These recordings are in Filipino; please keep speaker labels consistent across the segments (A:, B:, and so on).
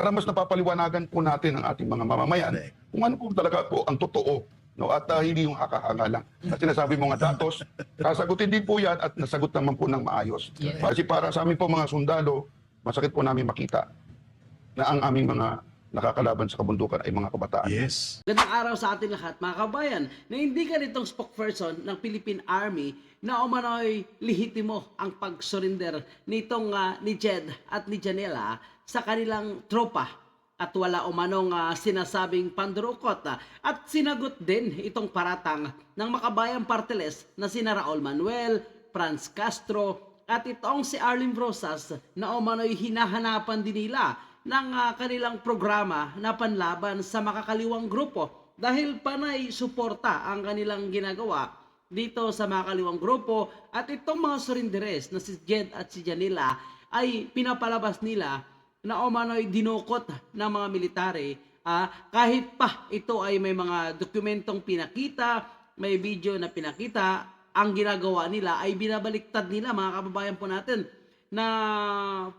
A: para mas napapaliwanagan po natin ang ating mga mamamayan kung ano po talaga po ang totoo no at ah, hindi yung hakahanga lang. At sinasabi mo nga datos, sasagutin din po yan at nasagot naman po ng maayos.
B: Yes.
A: Kasi para sa amin po mga sundalo, masakit po namin makita na ang aming mga nakakalaban sa kabundukan ay mga kabataan.
C: Yes.
B: Gandang araw sa atin lahat mga kabayan na hindi ka nitong spokesperson ng Philippine Army na umano'y lihitimo ang pag-surrender nitong ah, ni Jed at ni Janela sa kanilang tropa at wala umanong ah, sinasabing pandurukot ah. at sinagot din itong paratang ng makabayang parteles na sina Raul Manuel, Franz Castro at itong si Arlene Rosas na umano'y hinahanapan din nila ng ah, kanilang programa na panlaban sa makakaliwang grupo dahil panay suporta ang kanilang ginagawa dito sa makakaliwang grupo at itong mga surinderes na si Jed at si Janila ay pinapalabas nila na umano'y dinukot ng mga military ah, kahit pa ito ay may mga dokumentong pinakita, may video na pinakita, ang ginagawa nila ay binabaliktad nila mga kababayan po natin na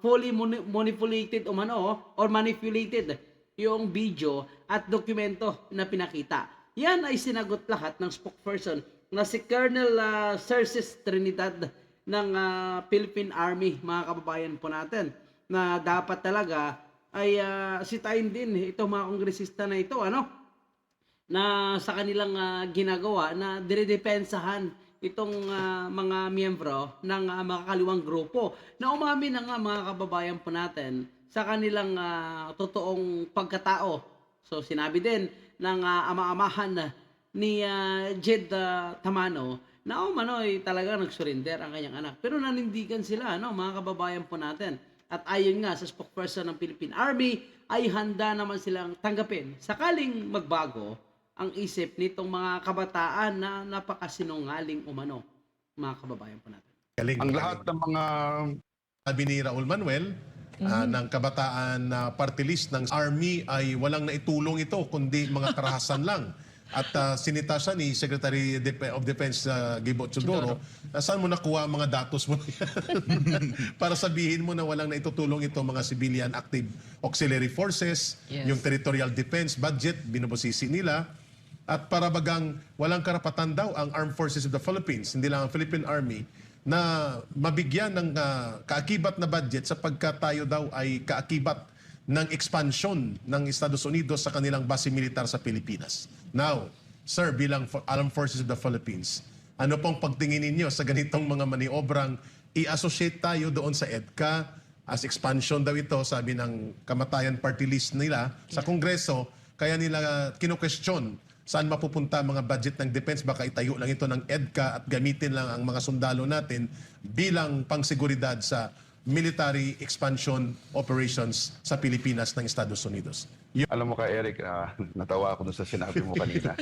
B: fully mani- manipulated umano or manipulated yung video at dokumento na pinakita. Yan ay sinagot lahat ng spokesperson na si Colonel uh, Cerces Trinidad ng ah, Philippine Army, mga kababayan po natin, na dapat talaga ay uh, sitain din itong mga kongresista na ito, ano? na sa kanilang ah, ginagawa na dinedepensahan itong ah, mga miyembro ng uh, makakaliwang grupo na umamin na nga mga kababayan po natin sa kanilang ah, totoong pagkatao. So sinabi din ng ah, ama-amahan ni ah, Jed ah, Tamano na umano'y talaga nag-surrender ang kanyang anak. Pero nanindigan sila, no, mga kababayan po natin. At ayon nga sa spokesperson ng Philippine Army, ay handa naman silang tanggapin sakaling magbago ang isip nitong mga kabataan na napakasinungaling umano, mga kababayan po natin.
C: Galing.
A: Ang lahat ng mga
C: Sabi ni Raul Manuel, ah, ng kabataan na party list ng Army ay walang naitulong ito, kundi mga karahasan lang. At ah, sinita siya ni Secretary of Defense uh, Gibo Chudoro, na saan mo nakuha ang mga datos mo? Para sabihin mo na walang naitutulong ito mga civilian active auxiliary forces,
B: Yes.
C: yung territorial defense budget, binubusisi nila. At para bagang walang karapatan daw ang Armed Forces of the Philippines, hindi lang ang Philippine Army, na mabigyan ng ah, kaakibat na budget sapagkat tayo daw ay kaakibat ng expansion ng Estados Unidos sa kanilang base militar sa Pilipinas. Now, sir, bilang Armed Forces of the Philippines, ano pong pagtingin ninyo sa ganitong mga maniobrang i-associate tayo doon sa EDCA as expansion daw ito, sabi ng kamatayan party list nila sa Kongreso, kaya nila kino-question saan mapupunta mga budget ng defense. Baka itayo lang ito ng EDCA at gamitin lang ang mga sundalo natin bilang pangseguridad sa military expansion operations sa Pilipinas ng Estados Unidos. Yun.
A: Alam mo ka, Eric, ah, natawa ako dun sa sinabi mo kanina.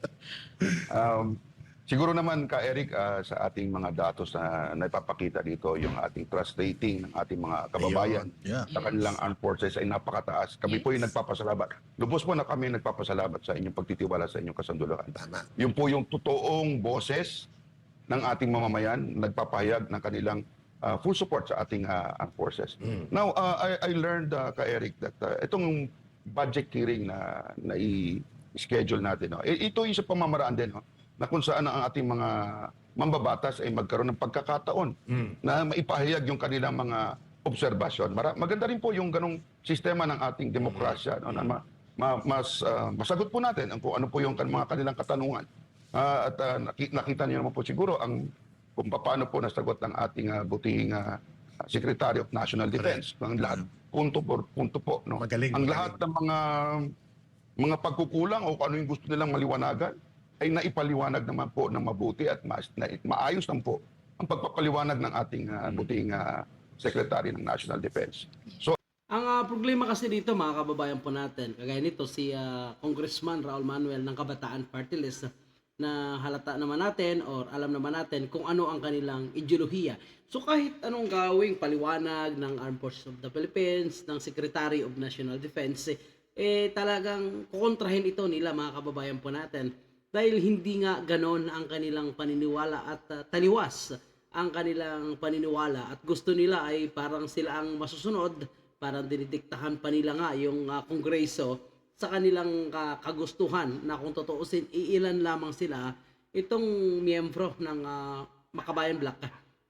A: um, siguro naman ka, Eric, ah, sa ating mga datos na naipapakita dito, yung ating trust rating ng ating mga kababayan
C: Ayun, yeah.
A: sa kanilang armed forces ay napakataas. Kami po yung nagpapasalamat. Lubos po na kami nagpapasalamat sa inyong pagtitiwala sa inyong kasanduluhan.
C: Tama.
A: Yung po yung totoong boses ng ating mamamayan, nagpapahayag ng kanilang uh, full support sa ating uh, armed forces. Now, uh, I, I learned, uh, ka Eric, that uh, itong budget hearing na, na i-schedule natin, no, ito yung sa pamamaraan din, no, na kung saan ang ating mga mambabatas ay magkaroon ng pagkakataon na maipahayag yung kanilang mga obserbasyon. Mara- maganda rin po yung ganong sistema ng ating demokrasya, no, na ma- ma- mas uh, masagot po natin ang kung ano po yung kan- mga kanilang katanungan. Ah, at ah, naki- nakita niyo naman po siguro ang kung paano po nasagot ng ating uh, butihing ah, Secretary of National Defense. Ang lahat, punto po, punto po. No?
C: Magaling,
A: ang
C: magaling.
A: lahat ng mga mga pagkukulang o ano yung gusto nilang maliwanagan ay naipaliwanag naman po ng mabuti at mas, na, maayos naman po ang pagpapaliwanag ng ating uh, butihing ah, Secretary ng National Defense. So,
B: Ang ah, problema kasi dito mga kababayan po natin, kagaya nito si ah, Congressman Raul Manuel ng Kabataan Party List na halata naman natin or alam naman natin kung ano ang kanilang ideolohiya. So kahit anong gawing paliwanag ng Armed Forces of the Philippines, ng Secretary of National Defense, eh talagang kukontrahin ito nila mga kababayan po natin. Dahil hindi nga ganon ang kanilang paniniwala at ah, taliwas ang kanilang paniniwala. At gusto nila ay parang sila ang masusunod parang dinidiktahan pa nila nga yung ah, kongreso sa kanilang kagustuhan na kung tutuusin, iilan lamang sila itong miyembro ng ah, Makabayan Black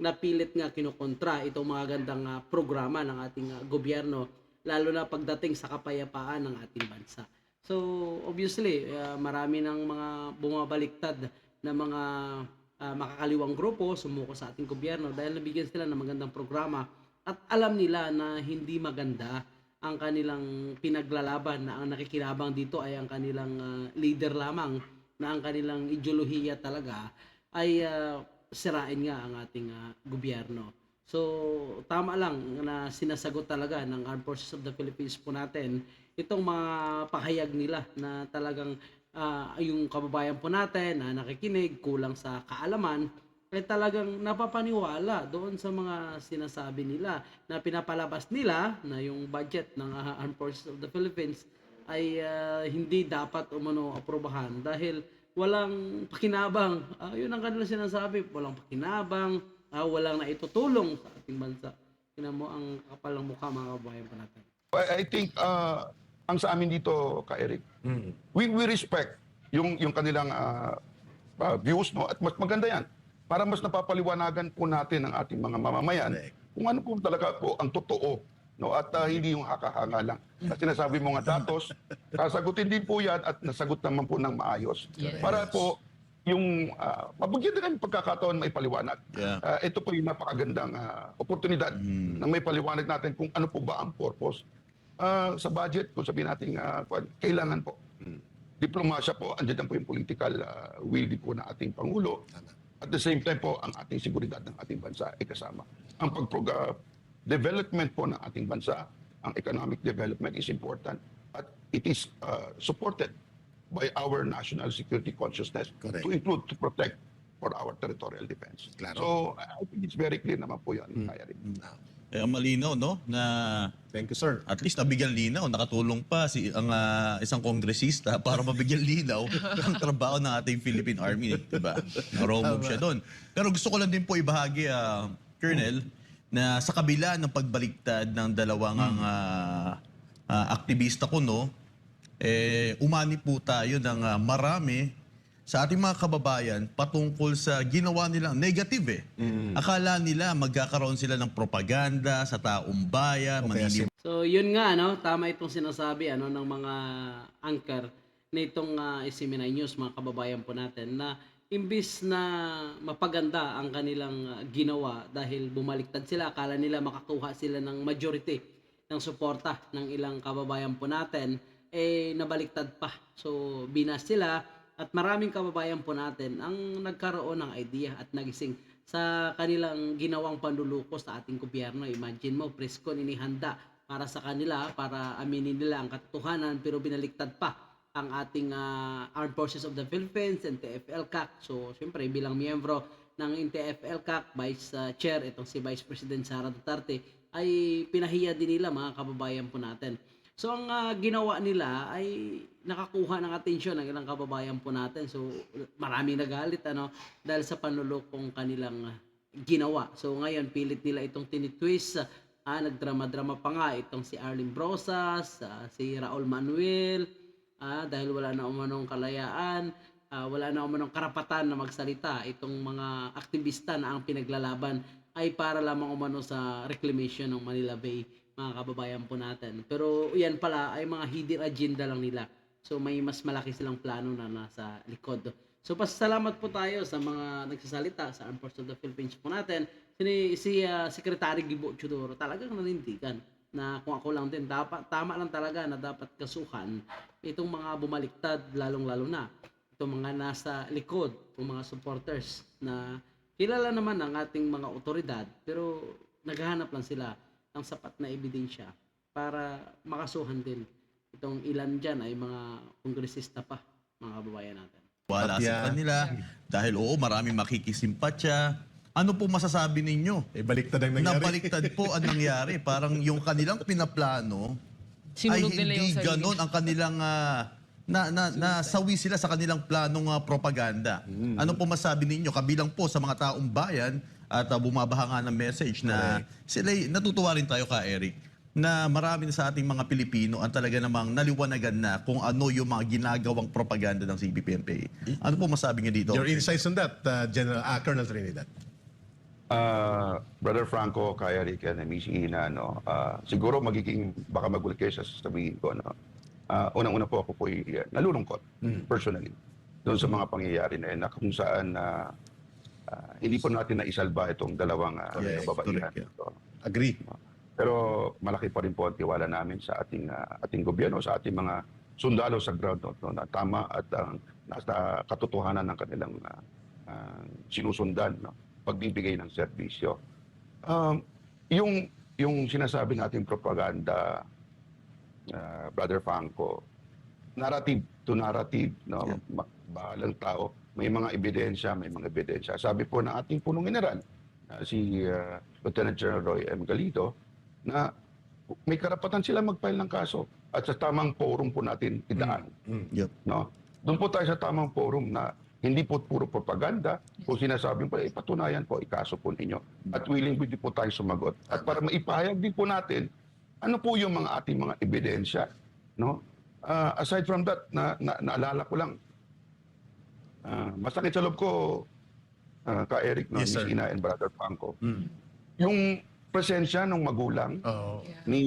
B: na pilit nga kinukontra itong mga gandang ah, programa ng ating ah, gobyerno lalo na pagdating sa kapayapaan ng ating bansa. So obviously, ah, marami ng mga bumabaliktad na mga ah, makakaliwang grupo sumuko sa ating gobyerno dahil nabigyan sila ng magandang programa at alam nila na hindi maganda ang kanilang pinaglalaban na ang nakikinabang dito ay ang kanilang ah, leader lamang na ang kanilang ideolohiya talaga ay ah, sirain nga ang ating ah, gobyerno. So, tama lang na sinasagot talaga ng Armed Forces of the Philippines po natin itong mga pahayag nila na talagang ah, yung kababayan po natin na nakikinig, kulang sa kaalaman, ay talagang napapaniwala doon sa mga sinasabi nila na pinapalabas nila na yung budget ng ah, Armed Forces of the Philippines ay ah, hindi dapat umano aprobahan dahil walang pakinabang. Ah, yun ang kanila sinasabi, walang pakinabang, ah, walang naitutulong sa ating bansa. Tingnan mo ang kapal ng mukha mga kababayan pa natin.
A: I, I think uh, ang sa amin dito, ka Eric, we, we respect yung, yung kanilang uh, uh, views no? at mas maganda yan para mas napapaliwanagan po natin ang ating mga mamamayan
C: Correct.
A: kung ano po talaga po ang totoo no at uh, hindi yung hakahanga lang. At sinasabi mo nga datos, sasagutin din po yan at nasagot naman po ng maayos.
D: Yes.
A: Para po yung uh, mabigyan din ng pagkakataon may paliwanag.
E: Yeah.
A: Ah, ito po yung napakagandang ah, oportunidad na may paliwanag natin kung ano po ba ang purpose. Ah, sa budget, kung sabihin natin, kwan- kailangan po. Diplomasya po, andyan po yung political ah, will din po ng ating Pangulo. At the same time po, ang ating seguridad ng ating bansa ay kasama. Ang pag development po ng ating bansa, ang economic development is important at it is ah, supported by our national security consciousness
C: Correct.
A: to include to protect for our territorial defense.
C: Claro.
A: So, I think it's very clear naman po yan. Kaya rin.
E: Kaya malinaw, no? Na
C: Thank you, sir.
E: at least nabigyan linaw, nakatulong pa si ang ah, isang kongresista para mabigyan linaw ang trabaho ng ating Philippine Army, 'di ba? Naromove siya doon. Pero gusto ko lang din po ibahagi ah, Colonel na sa kabila ng pagbaliktad ng dalawang ang ah, ah, aktivista ko no, eh umani po tayo ng ah, marami sa ating mga kababayan patungkol sa ginawa nilang negative eh. Akala nila magkakaroon sila ng propaganda sa taong bayan,
C: O kaya
E: manini-
B: So, yun nga, no? Tama itong sinasabi ano, ng mga anchor nitong uh, SMNI News, mga kababayan po natin, na imbis na mapaganda ang kanilang ah, ginawa dahil bumaliktad sila, akala nila makakuha sila ng majority ng suporta ng ilang kababayan po natin, eh nabaliktad pa. So, binas sila at maraming kababayan po natin ang nagkaroon ng idea at nagising sa kanilang ginawang panluluko sa ating gobyerno. Imagine mo, presko inihanda para sa kanila, para aminin nila ang katotohanan, pero binaliktad pa ang ating ah, Armed Forces of the Philippines, NTF-ELCAC. So, siyempre, bilang miyembro ng NTF-ELCAC, Vice ah, Chair, itong si Vice President Sara Duterte, ay pinahiya din nila mga kababayan po natin. So ang ah, ginawa nila ay nakakuha ng atensyon ng ilang kababayan po natin. So marami nagalit ano dahil sa panlulokong kanilang ginawa. So ngayon pilit nila itong tinitwist. Ah, nagdrama-drama pa nga itong si Arlene Brosas, ah, si Raul Manuel, ah, dahil wala na umanong kalayaan, ah, wala na umanong karapatan na magsalita. Itong mga aktivista na ang pinaglalaban ay para lamang umano sa reclamation ng Manila Bay mga kababayan po natin. Pero yan pala ay mga hidden agenda lang nila. So may mas malaki silang plano na nasa likod. So pasalamat po tayo sa mga nagsasalita sa Armed Forces of the Philippines po natin. Si, si ah, Secretary Gibo Chudoro talagang nanindigan na kung ako lang din dapat tama lang talaga na dapat kasuhan itong mga bumaliktad lalong-lalo na itong mga nasa likod, itong mga supporters na kilala naman ng ating mga otoridad pero naghahanap lang sila ng sapat na ebidensya para makasuhan din. Itong ilan dyan ay mga kongresista pa, mga kababayan natin.
E: wala sa kanila. Dahil oo, marami makikisimpatya. Ano po masasabi ninyo?
C: Eh, baliktad ang nangyari.
E: Nabaliktad po ang nangyari. Parang yung kanilang pinaplano ay
D: nila yung
E: hindi
D: sarili.
E: ganon ang kanilang ah, na, na, nasawi sila sa kanilang planong ah, propaganda.
C: Mm.
E: Ano po masabi ninyo kabilang po sa mga taong bayan at uh, bumabaha nga ng message na sila natutuwa rin tayo ka Eric na marami na sa ating mga Pilipino ang talaga namang naliwanagan na kung ano yung mga ginagawang propaganda ng CPP-MPA. Ano po masabi niyo dito?
C: Your insights on that, uh, General uh, Colonel Trinidad.
A: Ah, Brother Franco, kaya Rick and Miss Ina, no, ah, siguro magiging, baka magulit kayo sa sasabihin ko, no, Ah, unang-una po ako po nalulungkot, personally, doon sa mga pangyayari na yun, na kung saan na ah, hindi po natin naisalba itong dalawang uh, kababaihan.
E: correct, yeah.
A: So,
C: Agree.
A: pero malaki pa rin po ang tiwala namin sa ating ah, ating gobyerno, sa ating mga sundalo sa ground no, no, na tama at ang nasa katotohanan ng kanilang ah, ah, sinusundan, no, pagbibigay ng serbisyo. Um, yung yung sinasabi nating propaganda, ah, Brother Franco, narrative to narrative, no,
E: Yeah.
A: Bahalang tao, may mga ebidensya, may mga ebidensya. Sabi po ng ating punong general, ah, si ah, Lieutenant General Roy M. Galito, na may karapatan sila mag-file ng kaso at sa tamang forum po natin idaan.
E: Yep.
A: No? Doon po tayo sa tamang forum na hindi po puro propaganda. Kung sinasabi po, ipatunayan po, ikaso po ninyo. At willing po din po tayo sumagot. At para maipahayag din po natin, ano po yung mga ating mga ebidensya. No? Ah, aside from that, na, na, naalala ko lang, ah, masakit sa loob ko, ah, ka Eric, no,
C: Yes, sir.
A: Ina and Brother Franco,
C: Mm.
A: yung presensya ng magulang
C: Oo.
A: ni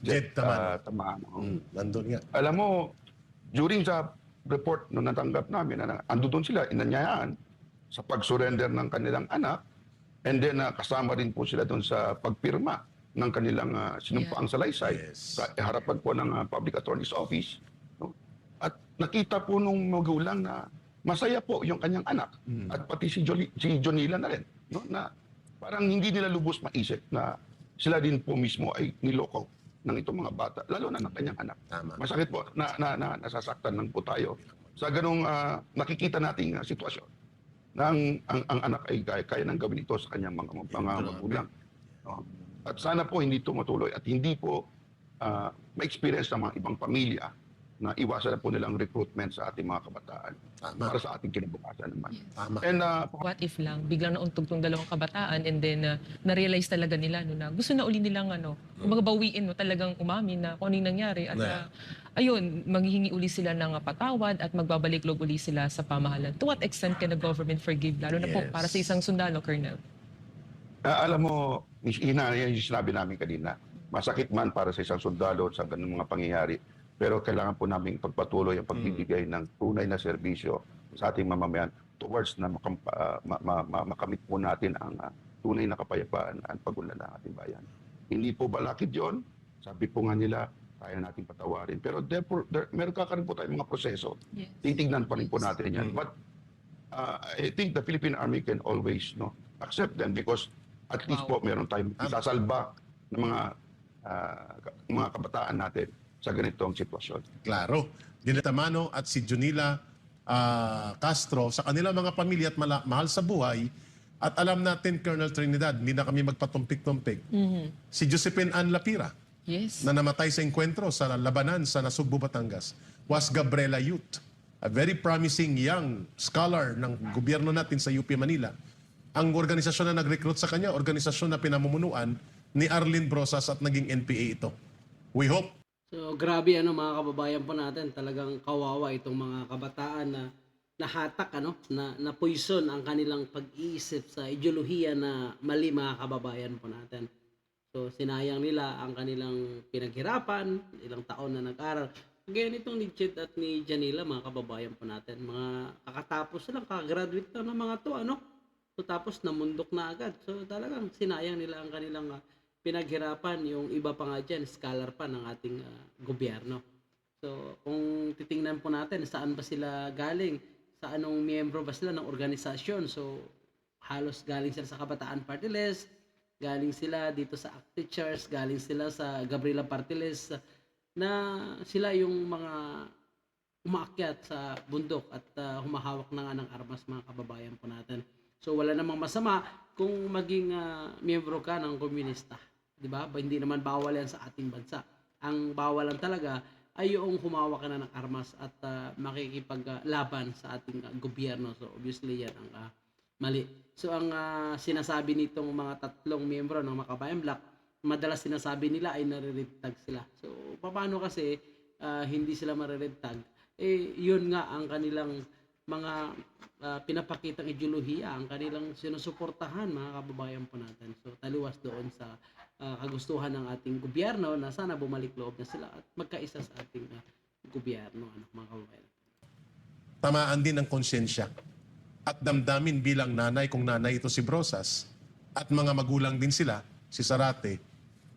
C: Jed Tamano.
A: ah, Tamano.
C: Mm, nandun nga.
A: Alam mo, during sa report nung natanggap namin, na ando doon sila, inanyayaan sa pag-surrender ng kanilang anak, and then ah, kasama rin po sila doon sa pagpirma ng kanilang uh, sinumpaang salaysay
C: Yes.
A: sa harapan po ng ah, Public Attorney's Office. No? At nakita po nung magulang na masaya po yung kanyang anak at pati si, Joli, si Jonila na rin. No? Na parang hindi nila lubos maisip na sila din po mismo ay niloko ng itong mga bata, lalo na ng kanyang anak.
C: Tama.
A: Masakit po na, na, na nasasaktan lang po tayo sa ganung ah, nakikita nating ah, sitwasyon na ang, ang, ang anak ay kaya, kaya nang gawin ito sa kanyang mga, mga magulang. No? At sana po hindi tumatuloy at hindi po ah, ma-experience ng mga ibang pamilya na iwasan na po nilang recruitment sa ating mga kabataan
C: Tama.
A: para sa ating kinabukasan naman.
C: Tama.
A: And ah,
D: what if lang biglang nauntog tong dalawang kabataan and then uh, na-realize talaga nila no na gusto na uli nilang ano kumbaga bawiin no talagang umamin na kung ano yung nangyari at
C: Yeah.
D: uh, ayun maghihingi uli sila ng uh, patawad at magbabalik loob uli sila sa pamahalan to what extent can the government forgive lalo na po
C: Yes.
D: para sa isang sundalo colonel
A: Ah, alam mo, Ina, yan yung sinabi namin kanina. Masakit man para sa isang sundalo sa ganung mga pangyayari. Pero kailangan po namin pagpatuloy ang pagbibigay ng tunay na serbisyo sa ating mamamayan towards na makam, ah, ma- ma- ma- makamit po natin ang ah, tunay na kapayapaan at pagunlad ng ating bayan. Hindi po balakid yon. Sabi po nga nila, kaya natin patawarin. Pero therefore, there, meron ka rin po tayong mga proseso.
D: yes
A: Titignan pa rin po natin yan. But uh, I think the Philippine Army can always no accept them because at least po meron tayong isasalba ng mga ka- mga kabataan natin sa ganitong sitwasyon.
C: Klaro. Dila Tamano at si Junila ah, Castro sa kanilang mga pamilya at mala- mahal sa buhay. At alam natin, Colonel Trinidad, hindi na kami magpatumpik-tumpik. Si Josephine Ann Lapira,
D: yes
C: na namatay sa enkwentro sa labanan sa Nasugbu, Batangas, was Gabriela Youth, a very promising young scholar ng gobyerno natin sa UP Manila. Ang organisasyon na nag-recruit sa kanya, organisasyon na pinamumunuan ni Arlene Brosas at naging NPA ito. We hope
B: So grabe ano mga kababayan po natin, talagang kawawa itong mga kabataan na nahatak ano, na na poison ang kanilang pag-iisip sa ideolohiya na mali mga kababayan po natin. So sinayang nila ang kanilang pinaghirapan, ilang taon na nag-aral. Ganyan itong ni Chet at ni Janila mga kababayan po natin. Mga kakatapos lang, kakagraduate lang ng mga to ano. So tapos namundok na agad. So talagang sinayang nila ang kanilang ah, pinaghirapan yung iba pa nga dyan, scholar pa ng ating ah, gobyerno. So, kung titingnan po natin, saan ba sila galing? Sa anong miyembro ba sila ng organisasyon? So, halos galing sila sa Kabataan Party List, galing sila dito sa ACT Teachers, galing sila sa Gabriela Party List, na sila yung mga umaakyat sa bundok at ah, humahawak na nga ng armas mga kababayan po natin. So wala namang masama kung maging ah, miyembro ka ng komunista. 'Di ba? Hindi naman bawal yan sa ating bansa. Ang bawal lang talaga ay yung humawak ka na ng armas at ah, makikipaglaban sa ating ah, gobyerno. So obviously yan ang ah, mali. So ang ah, sinasabi nitong mga tatlong miyembro ng Makabayan Black madalas sinasabi nila ay nare-red sila. So, paano kasi ah, hindi sila mare-red? Eh, yun nga ang kanilang mga ah, pinapakitang ideolohiya, ang kanilang sinusuportahan mga kababayan po natin. So, taliwas doon sa ah, kagustuhan ng ating gobyerno na sana bumalik loob na sila at magkaisa sa ating ah, gobyerno, ano, mga kababayan.
C: tamaan din ng konsensya at damdamin bilang nanay kung nanay ito si Brosas at mga magulang din sila, si Sarate,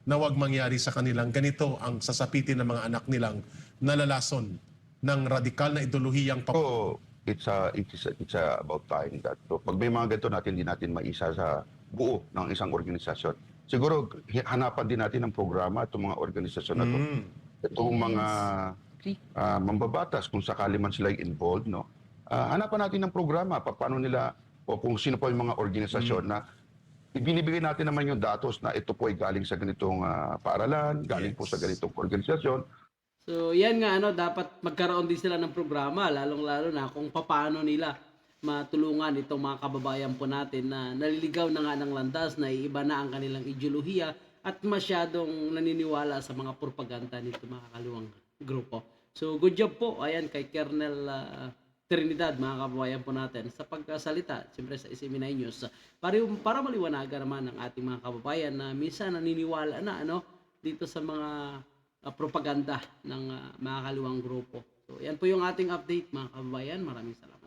C: na wag mangyari sa kanilang ganito ang sasapitin ng mga anak nilang nalalason ng radikal na ideolohiyang pap-
A: So, it's, a, it's, a, it's a about time that so, pag may mga ganito natin, hindi natin maisa sa buo ng isang organisasyon. Siguro, hanapan din natin ng programa itong mga organisasyon na to.
C: Mm.
A: Itong mga
D: Agree.
A: ah, mambabatas, kung sakali man sila involved, no? Ah, hanapan natin ng programa, pa- paano nila, o kung sino po yung mga organisasyon na ibinibigay natin naman yung datos na ito po ay galing sa ganitong ah, paaralan, galing po sa ganitong organisasyon,
B: So, yan nga, ano, dapat magkaroon din sila ng programa, lalong-lalo na kung paano nila matulungan itong mga kababayan po natin na naliligaw na nga ng landas, na iba na ang kanilang ideolohiya at masyadong naniniwala sa mga propaganda nito mga kaliwang grupo. So, good job po, ayan, kay Kernel ah, Trinidad, mga kababayan po natin, sa pagkasalita, siyempre sa SME9 News, para, para maliwanagan naman ng ating mga kababayan na minsan naniniwala na, ano, dito sa mga uh, propaganda ng uh, mga kaliwang grupo. So, yan po yung ating update mga kababayan. Maraming salamat.